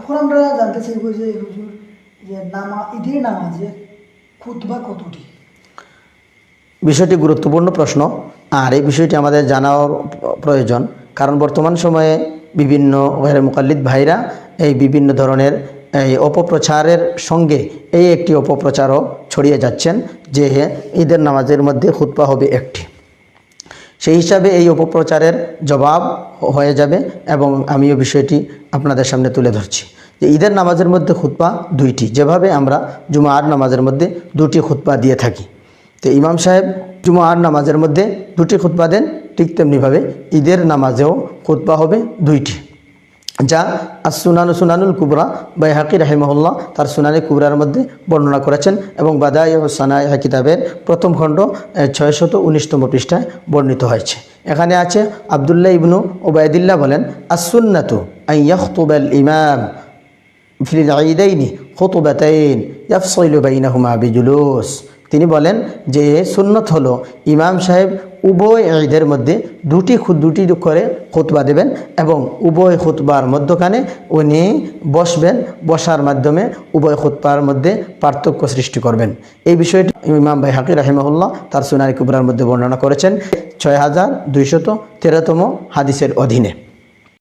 এখন আমরা জানতে চাইব যে হুজুর যে নামা, ঈদের নামাজে খুতবা কতটি? বিষয়টি গুরুত্বপূর্ণ প্রশ্ন, আর এই বিষয়টি আমাদের জানার প্রয়োজন, কারণ বর্তমান সময়ে বিভিন্ন গैर মুকাল্লিদ ভাইরা এই বিভিন্ন ধরনের এই অপপ্রচারের সঙ্গে এই একটি অপপ্রচারও ছড়িয়ে যাচ্ছেন, যে ঈদের নামাজের মধ্যে খুতপা হবে একটি। সেই হিসাবে এই অপপ্রচারের জবাব হয়ে যাবে এবং আমিও বিষয়টি আপনাদের সামনে তুলে ধরছি যে ঈদের নামাজের মধ্যে খুতপা দুইটি। যেভাবে আমরা জুমার নামাজের মধ্যে দুটি খুতপা দিয়ে থাকি। তো ইমাম সাহেব জুমার নামাজের মধ্যে দুটি খুতবা দেন, ঠিক তেমনিভাবে ঈদের নামাজেও খুতবা হবে দুইটি। যা আর সুনানু সুনানুল কুবরা বাই হাকি রাহিমহল্লা তার সুনানি কুবরার মধ্যে বর্ণনা করেছেন এবং বাদাই ও সানাই কিতাবের প্রথম খণ্ড ছয়শত উনিশতম পৃষ্ঠায় বর্ণিত হয়েছে। এখানে আছে আবদুল্লাহ ইবনু ওবায়দুল্লাহ বলেন আসুন্নাতু আইয়াখতুবাল ইমাম ফিল ঈদাইনি খুতুবাতাইন ইয়াফসাইলু বাইনাহুমা বিজুলুস। তিনি বলেন যে সুন্নত হলো ইমাম সাহেব উভয় ঈদের মধ্যে দুটি দুটি করে খুতবা দেবেন এবং উভয় খুতবার মধ্যখানে উনি বসবেন, বসার মাধ্যমে উভয় খুতবার মধ্যে পার্থক্য সৃষ্টি করবেন। এই বিষয়টি ইমাম ভাই হাকির রাহিমহুল্লাহ তার সুনারি কুবরার মধ্যে বর্ণনা করেছেন। ছয় হাজার দুইশত তেরোতম হাদিসের অধীনে।